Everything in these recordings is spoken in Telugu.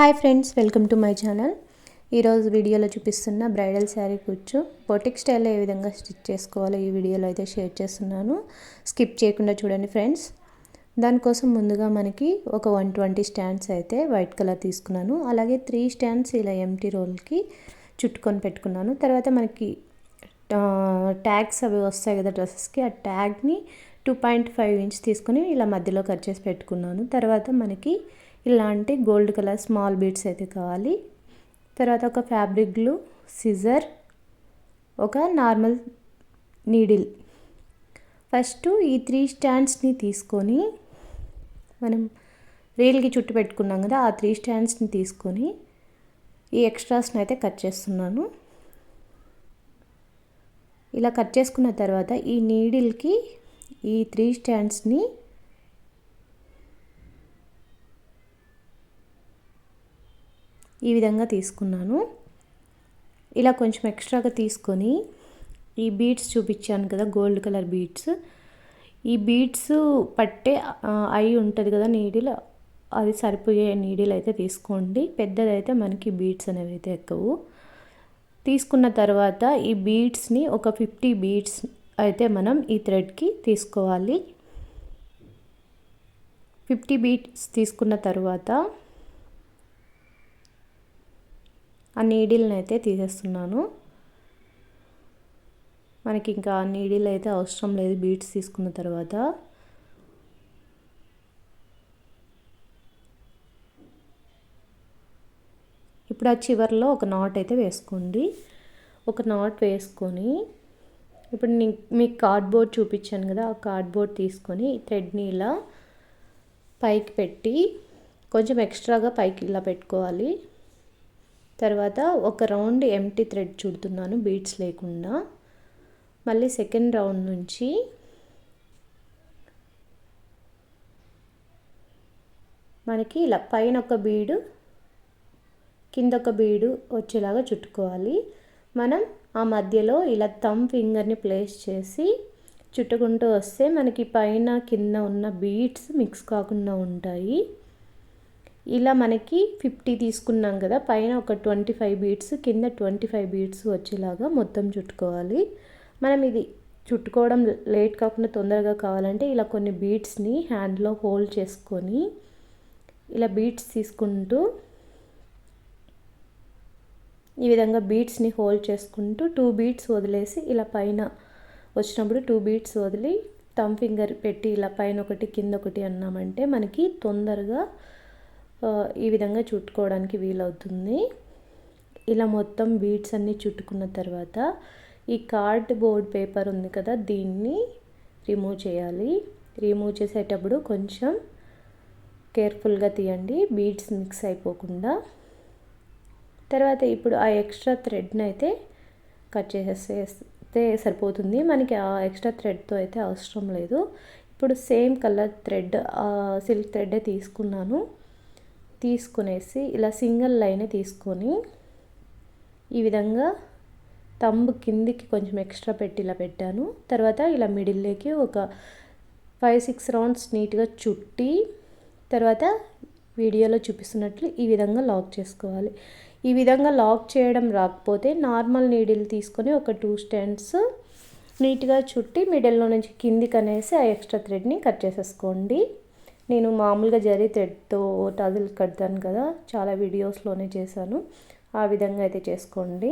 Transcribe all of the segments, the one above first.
Hi friends welcome to my channel ఈరోజు వీడియోలో చూపిస్తున్న బ్రైడల్ శారీ కూర్చు బొటిక్ స్టైల్లో ఏ విధంగా స్టిచ్ చేసుకోవాలో ఈ వీడియోలో అయితే షేర్ చేస్తున్నాను. స్కిప్ చేయకుండా చూడండి ఫ్రెండ్స్ దానికోసం ముందుగా మనకి ఒక వన్ ట్వంటీ స్టాండ్స్ అయితే వైట్ కలర్ తీసుకున్నాను. అలాగే త్రీ స్టాండ్స్ ఇలా ఎంటీ రోల్కి చుట్టుకొని పెట్టుకున్నాను. తర్వాత మనకి ట్యాగ్స్ అవి వస్తాయి కదా డ్రెస్సెస్కి ఆ ట్యాగ్ని టూ పాయింట్ ఫైవ్ ఇంచ్ తీసుకొని ఇలా మధ్యలో కట్ చేసి పెట్టుకున్నాను. తర్వాత మనకి ఇలాంటి గోల్డ్ కలర్ స్మాల్ బీడ్స్ అయితే కావాలి. తర్వాత ఒక ఫ్యాబ్రిక్ గ్లూ సిజర్ ఒక నార్మల్ నీడిల్. ఫస్ట్ ఈ త్రీ స్టాండ్స్ని తీసుకొని మనం రీల్కి చుట్టు పెట్టుకున్నాం కదా ఆ త్రీ స్టాండ్స్ని తీసుకొని ఈ ఎక్స్ట్రాస్ని అయితే కట్ చేస్తున్నాను. ఇలా కట్ చేసుకున్న తర్వాత ఈ నీడిల్కి ఈ త్రీ స్టాండ్స్ని ఈ విధంగా తీసుకున్నాను. ఇలా కొంచెం ఎక్స్ట్రాగా తీసుకొని ఈ బీడ్స్ చూపించాను కదా గోల్డ్ కలర్ బీడ్స్. ఈ బీడ్స్ పట్టే అయి ఉంటుంది కదా నీడిల్ అది సరిపోయే నీడిల్ అయితే తీసుకోండి. పెద్దదైతే మనకి బీడ్స్ అనేవి అయితే ఎక్కువ. తీసుకున్న తర్వాత ఈ బీడ్స్ని ఒక ఫిఫ్టీ బీడ్స్ అయితే మనం ఈ థ్రెడ్కి తీసుకోవాలి. ఫిఫ్టీ బీట్స్ తీసుకున్న తర్వాత ఆ నీడిల్ని అయితే తీసేస్తున్నాను. మనకి ఇంకా నీడిల్ అయితే అవసరం లేదు బీట్స్ తీసుకున్న తర్వాత. ఇప్పుడు ఆ చివరిలో ఒక నాట్ అయితే వేసుకోండి. ఒక నాట్ వేసుకొని ఇప్పుడు మీకు కార్డ్బోర్డ్ చూపించాను కదా ఆ కార్డ్బోర్డ్ తీసుకొని థ్రెడ్ని ఇలా పైకి పెట్టి కొంచెం ఎక్స్ట్రాగా పైకి ఇలా పెట్టుకోవాలి. తర్వాత ఒక రౌండ్ ఎంటీ థ్రెడ్ చుడుతున్నాను బీడ్స్ లేకుండా. మళ్ళీ సెకండ్ రౌండ్ నుంచి మనకి ఇలా పైన ఒక బీడు కింద ఒక బీడు వచ్చేలాగా చుట్టుకోవాలి. మనం ఆ మధ్యలో ఇలా థమ్ ఫింగర్ని ప్లేస్ చేసి చుట్టుకుంటూ వస్తే మనకి పైన కింద ఉన్న బీడ్స్ మిక్స్ కాకుండా ఉంటాయి. ఇలా మనకి ఫిఫ్టీ తీసుకున్నాం కదా పైన ఒక ట్వంటీ ఫైవ్ బీట్స్ కింద ట్వంటీ ఫైవ్ బీట్స్ వచ్చేలాగా మొత్తం చుట్టుకోవాలి. మనం ఇది చుట్టుకోవడం లేట్ కాకుండా తొందరగా కావాలంటే ఇలా కొన్ని బీట్స్ని హ్యాండ్లో హోల్డ్ చేసుకొని ఇలా బీట్స్ తీసుకుంటూ ఈ విధంగా బీట్స్ని హోల్డ్ చేసుకుంటూ టూ బీట్స్ వదిలేసి ఇలా పైన వచ్చినప్పుడు టూ బీట్స్ వదిలి థమ్ ఫింగర్ పెట్టి ఇలా పైన ఒకటి కింద ఒకటి అన్నామంటే మనకి తొందరగా ఈ విధంగా చుట్టుకోవడానికి వీలవుతుంది. ఇలా మొత్తం బీడ్స్ అన్నీ చుట్టుకున్న తర్వాత ఈ కార్డ్ బోర్డ్ పేపర్ ఉంది కదా దీన్ని రిమూవ్ చేయాలి. రిమూవ్ చేసేటప్పుడు కొంచెం కేర్ఫుల్గా తీయండి బీడ్స్ మిక్స్ అయిపోకుండా. తర్వాత ఇప్పుడు ఆ ఎక్స్ట్రా థ్రెడ్ని అయితే కట్ చేసేస్తే సరిపోతుంది. మనకి ఆ ఎక్స్ట్రా థ్రెడ్తో అయితే అవసరం లేదు. ఇప్పుడు సేమ్ కలర్ థ్రెడ్ సిల్క్ థ్రెడ్డే తీసుకున్నాను. తీసుకునేసి ఇలా సింగిల్ లైన్ తీసుకొని ఈ విధంగా తంబు కిందికి కొంచెం ఎక్స్ట్రా పెట్టి ఇలా పెట్టాను. తర్వాత ఇలా మిడిల్లోకి ఒక ఫైవ్ సిక్స్ రౌండ్స్ నీట్గా చుట్టి తర్వాత వీడియోలో చూపిస్తున్నట్లు ఈ విధంగా లాక్ చేసుకోవాలి. ఈ విధంగా లాక్ చేయడం రాకపోతే నార్మల్ నీడిల్ తీసుకొని ఒక టూ స్టాండ్స్ నీట్గా చుట్టి మిడిల్లో నుంచి కిందికి అనేసి ఆ ఎక్స్ట్రా థ్రెడ్ని కట్ చేసేసుకోండి. నేను మామూలుగా జరీ థ్రెడ్తో టజిల్ కడతాను కదా చాలా వీడియోస్లోనే చేశాను. ఆ విధంగా అయితే చేసుకోండి.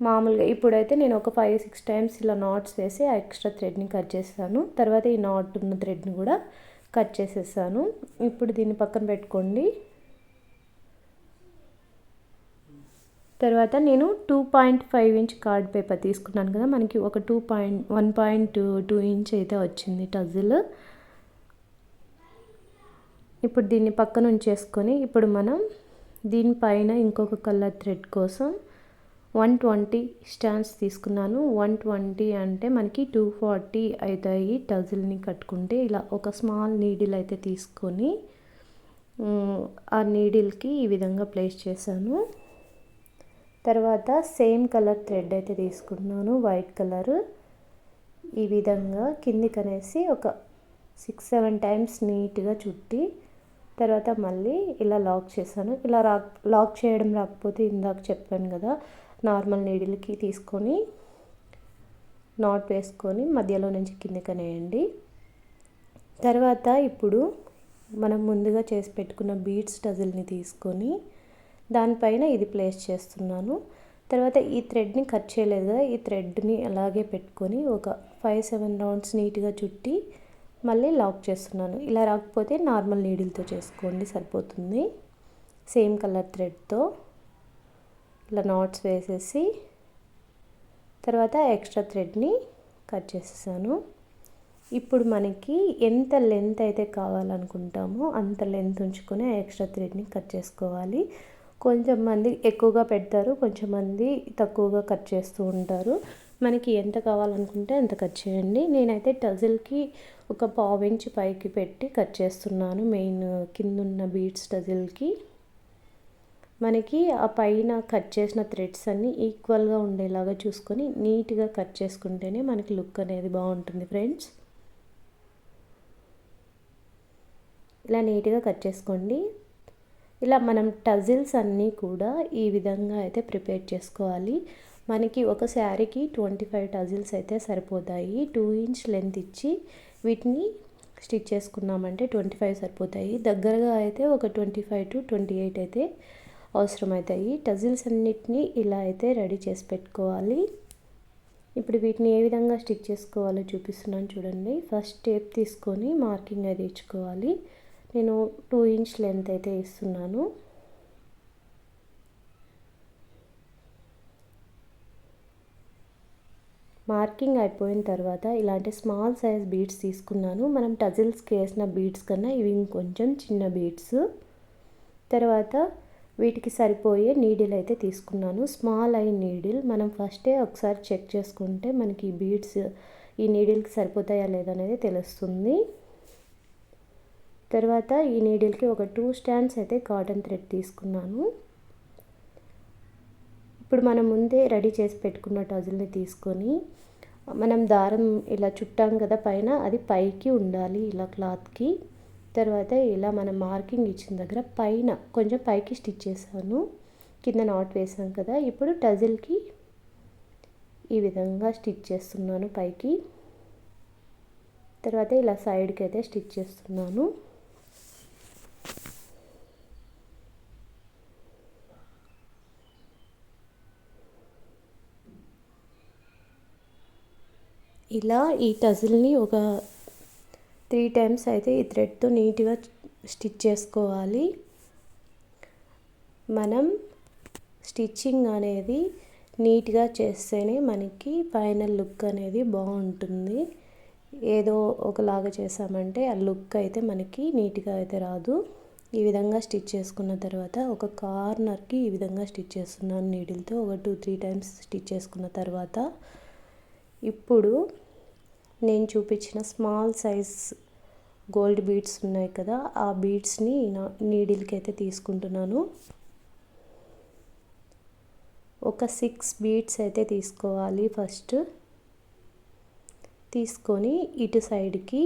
మామూలుగా ఇప్పుడైతే నేను ఒక ఫైవ్ సిక్స్ టైమ్స్ ఇలా నాట్స్ వేసి ఆ ఎక్స్ట్రా థ్రెడ్ని కట్ చేస్తాను. తర్వాత ఈ నాట్ ఉన్న థ్రెడ్ని కూడా కట్ చేసేసాను. ఇప్పుడు దీన్ని పక్కన పెట్టుకోండి. తర్వాత నేను two point five inch card paper తీసుకున్నాను కదా మనకి ఒక two point one point two inch అయితే వచ్చింది టజిల్. ఇప్పుడు దీన్ని పక్కన ఉంచేసుకొని ఇప్పుడు మనం దీనిపైన ఇంకొక కలర్ థ్రెడ్ కోసం వన్ ట్వంటీ స్టాండ్స్ తీసుకున్నాను. వన్ ట్వంటీ అంటే మనకి టూ ఫార్టీ అవుతాయి టజిల్ని కట్టుకుంటే. ఇలా ఒక స్మాల్ నీడిల్ అయితే తీసుకొని ఆ నీడిల్కి ఈ విధంగా ప్లేస్ చేశాను. తర్వాత సేమ్ కలర్ థ్రెడ్ అయితే తీసుకుంటున్నాను వైట్ కలర్. ఈ విధంగా కిందికి అనేసి ఒక సిక్స్ సెవెన్ టైమ్స్ నీట్గా చుట్టి తర్వాత మళ్ళీ ఇలా లాక్ చేశాను. ఇలా లాక్ చేయడం రాకపోతే ఇందాక చెప్పాను కదా నార్మల్ నీడిల్కి తీసుకొని నాట్ వేసుకొని మధ్యలో నుంచి కిందకనేయండి. తర్వాత ఇప్పుడు మనం ముందుగా చేసి పెట్టుకున్న బీడ్స్ టజిల్ని తీసుకొని దానిపైన ఇది ప్లేస్ చేస్తున్నాను. తర్వాత ఈ థ్రెడ్ని కట్ చేయలేదు కదా ఈ థ్రెడ్ని అలాగే పెట్టుకొని ఒక ఫైవ్ సెవెన్ రౌండ్స్ నీట్గా చుట్టి మళ్ళీ లాక్ చేస్తున్నాను. ఇలా రాకపోతే నార్మల్ నీడిల్తో చేసుకోండి సరిపోతుంది. సేమ్ కలర్ థ్రెడ్తో ఇలా నాట్స్ వేసేసి తర్వాత ఎక్స్ట్రా థ్రెడ్ని కట్ చేసేసాను. ఇప్పుడు మనకి ఎంత లెంత్ అయితే కావాలనుకుంటామో అంత లెంత్ ఉంచుకొని ఎక్స్ట్రా థ్రెడ్ని కట్ చేసుకోవాలి. కొంచెం మంది ఎక్కువగా పెడతారు కొంచెం మంది తక్కువగా కట్ చేస్తూ ఉంటారు. మనకి ఎంత కావాలనుకుంటే అంత కట్ చేయండి. నేనైతే టజిల్కి ఒక పావు ఇంచ్ పైకి పెట్టి కట్ చేస్తున్నాను. మెయిన్ కింద ఉన్న బీడ్స్ టజిల్కి. మనకి ఆ పైన కట్ చేసిన థ్రెడ్స్ అన్నీ ఈక్వల్గా ఉండేలాగా చూసుకొని నీట్గా కట్ చేసుకుంటేనే మనకి లుక్ అనేది బాగుంటుంది ఫ్రెండ్స్. ఇలా నీట్గా కట్ చేసుకోండి. ఇలా మనం టజిల్స్ అన్నీ కూడా ఈ విధంగా అయితే ప్రిపేర్ చేసుకోవాలి. మనకి ఒక శారీకి ట్వంటీ ఫైవ్ టజిల్స్ అయితే సరిపోతాయి. టూ ఇంచ్ లెంత్ ఇచ్చి వీటిని స్టిచ్ చేసుకున్నామంటే ట్వంటీ ఫైవ్ సరిపోతాయి. దగ్గరగా అయితే ఒక twenty five to twenty eight అయితే అవసరమవుతాయి టజిల్స్ అన్నిటినీ ఇలా అయితే రెడీ చేసి పెట్టుకోవాలి. ఇప్పుడు వీటిని ఏ విధంగా స్టిచ్ చేసుకోవాలో చూపిస్తున్నాను చూడండి. ఫస్ట్ టేప్ తీసుకొని మార్కింగ్ అది ఇచ్చుకోవాలి. నేను టూ ఇంచ్ లెంత్ అయితే ఇస్తున్నాను. మార్కింగ్ అయిపోయిన తర్వాత ఇలాంటి స్మాల్ సైజ్ బీడ్స్ తీసుకున్నాను. మనం టజిల్స్కి వేసిన బీడ్స్ కన్నా ఇవి ఇంకొంచెం చిన్న బీడ్స్. తర్వాత వీటికి సరిపోయే నీడిల్ అయితే తీసుకున్నాను. స్మాల్ ఐ నీడిల్ మనం ఫస్టే ఒకసారి చెక్ చేసుకుంటే మనకి ఈ బీడ్స్ ఈ నీడిల్కి సరిపోతాయా లేదనేది తెలుస్తుంది. తర్వాత ఈ నీడిల్కి ఒక టూ స్టాండ్స్ అయితే కాటన్ థ్రెడ్ తీసుకున్నాను. ఇప్పుడు మనం ముందే రెడీ చేసి పెట్టుకున్న టజిల్ని తీసుకొని మనం దారం ఇలా చుట్టాం కదా పైన అది పైకి ఉండాలి ఇలా క్లాత్కి తర్వాత ఇలా మనం మార్కింగ్ ఇచ్చిన దగ్గర పైన కొంచెం పైకి స్టిచ్ చేశాను. కింద నాట్ వేసాం కదా ఇప్పుడు టజిల్కి ఈ విధంగా స్టిచ్ చేస్తున్నాను పైకి. తర్వాత ఇలా సైడ్కి అయితే స్టిచ్ చేస్తున్నాను. ఇలా ఈ టజిల్ని ఒక త్రీ టైమ్స్ అయితే ఈ థ్రెడ్తో నీట్గా స్టిచ్ చేసుకోవాలి. మనం స్టిచ్చింగ్ అనేది నీట్గా చేస్తేనే మనకి ఫైనల్ లుక్ అనేది బాగుంటుంది. ఏదో ఒకలాగా చేసామంటే ఆ లుక్ అయితే మనకి నీట్గా అయితే రాదు. ఈ విధంగా స్టిచ్ చేసుకున్న తర్వాత ఒక కార్నర్కి ఈ విధంగా స్టిచ్ చేస్తున్నాను. నీడిల్తో ఒక టూ త్రీ టైమ్స్ స్టిచ్ చేసుకున్న తర్వాత. ఇప్పుడు నేను చూపించిన స్మాల్ సైజ్ గోల్డ్ బీడ్స్ ఉన్నాయి కదా ఆ బీడ్స్ని నీడిల్కి అయితే తీసుకుంటున్నాను. ఒక సిక్స్ బీడ్స్ అయితే తీసుకోవాలి ఫస్ట్. తీసుకొని ఇటు సైడ్కి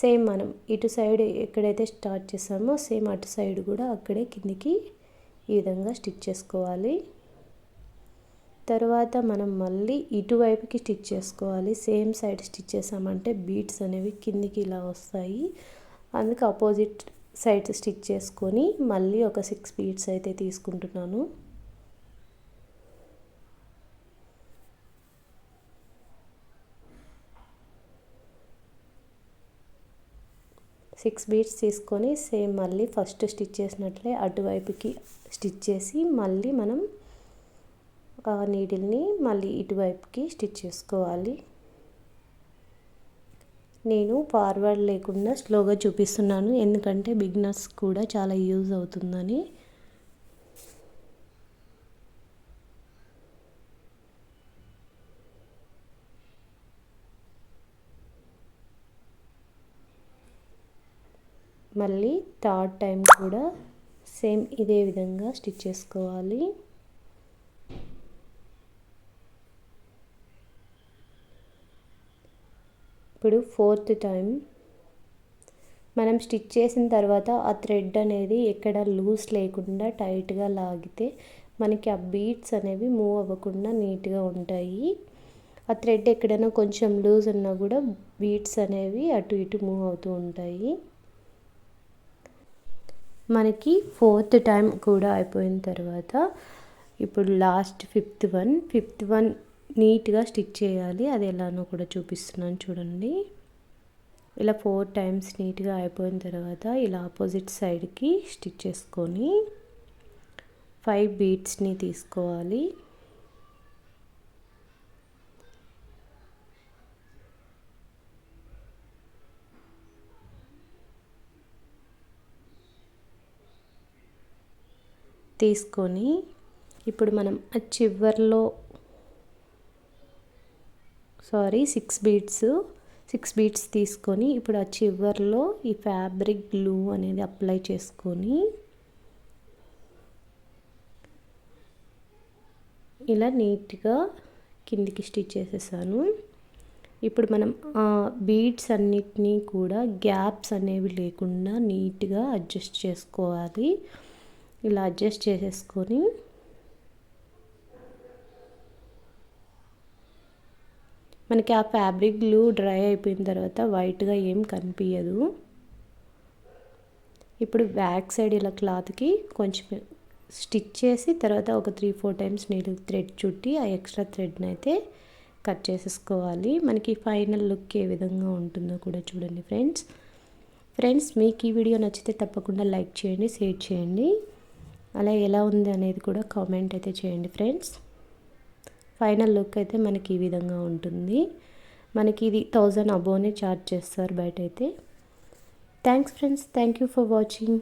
సేమ్ మనం ఇటు సైడ్ ఎక్కడైతే స్టార్ట్ చేసామో సేమ్ అటు సైడ్ కూడా అక్కడే కిందికి ఈ విధంగా స్టిచ్ చేసుకోవాలి. తర్వాత మనం మళ్ళీ ఇటువైపుకి స్టిచ్ చేసుకోవాలి. సేమ్ సైడ్ స్టిచ్ చేసామంటే బీట్స్ అనేవి కిందికి ఇలా వస్తాయి. అందుకే ఆపోజిట్ సైడ్ స్టిచ్ చేసుకొని మళ్ళీ ఒక సిక్స్ బీట్స్ అయితే తీసుకుంటున్నాను. సిక్స్ బీట్స్ తీసుకొని సేమ్ మళ్ళీ ఫస్ట్ స్టిచ్ చేసినట్లే అటువైపుకి స్టిచ్ చేసి మళ్ళీ మనం నీడిల్ని మళ్ళీ ఇటువైపుకి స్టిచ్ చేసుకోవాలి. నేను ఫార్వర్డ్ లేకుండా స్లోగా చూపిస్తున్నాను. ఎందుకంటే బిగినర్స్ కూడా చాలా యూజ్ అవుతుందని. మళ్ళీ థర్డ్ టైం కూడా సేమ్ ఇదే విధంగా స్టిచ్ చేసుకోవాలి. ఇప్పుడు ఫోర్త్ టైం మనం స్టిచ్ చేసిన తర్వాత ఆ థ్రెడ్ అనేది ఎక్కడ లూజ్ లేకుండా టైట్గా లాగితే మనకి ఆ బీట్స్ అనేవి మూవ్ అవ్వకుండా నీట్గా ఉంటాయి. ఆ థ్రెడ్ ఎక్కడైనా కొంచెం లూజ్ ఉన్నా కూడా బీట్స్ అనేవి అటు ఇటు మూవ్ అవుతూ ఉంటాయి. మనకి ఫోర్త్ టైం కూడా అయిపోయిన తర్వాత ఇప్పుడు last fifth one. Fifth one నీట్గా స్టిచ్ చేయాలి. అది ఎలానో కూడా చూపిస్తున్నాను చూడండి. ఇలా ఫోర్ టైమ్స్ నీట్గా అయిపోయిన తర్వాత ఇలా ఆపోజిట్ సైడ్కి స్టిచ్ చేసుకొని ఫైవ్ బీట్స్ని తీసుకోవాలి. తీసుకొని ఇప్పుడు మనం ఆ చివర్లో sorry six beads six beads తీసుకొని ఇప్పుడు ఆ చివర్లో ఈ ఫ్యాబ్రిక్ గ్లూ అనేది అప్లై చేసుకొని ఇలా నీట్గా కిందికి స్టిచ్ చేసేసాను. ఇప్పుడు మనం ఆ బీడ్స్ అన్నిటినీ కూడా గ్యాప్స్ అనేవి లేకుండా నీట్గా అడ్జస్ట్ చేసుకోవాలి. ఇలా అడ్జస్ట్ చేసేసుకొని మనకి ఆ ఫ్యాబ్రిక్ గ్లూ డ్రై అయిపోయిన తర్వాత వైట్గా ఏం కనిపించదు ఇప్పుడు బ్యాక్ సైడ్ ఇలా క్లాత్కి కొంచెం స్టిచ్ చేసి తర్వాత ఒక త్రీ ఫోర్ టైమ్స్ నీళ్ళు థ్రెడ్ చుట్టి ఆ ఎక్స్ట్రా థ్రెడ్ని అయితే కట్ చేసేసుకోవాలి. మనకి ఫైనల్ లుక్ ఏ విధంగా ఉంటుందో కూడా చూడండి ఫ్రెండ్స్ ఫ్రెండ్స్ మీకు ఈ వీడియో నచ్చితే తప్పకుండా లైక్ చేయండి షేర్ చేయండి. అలా ఎలా ఉంది అనేది కూడా కామెంట్ అయితే చేయండి ఫ్రెండ్స్ ఫైనల్ లుక్ అయితే మనకి ఈ విధంగా ఉంటుంది. మనకి ఇది థౌజండ్ అబోనే చార్జ్ చేస్తారు బయట అయితే. Thanks friends. Thank you for watching.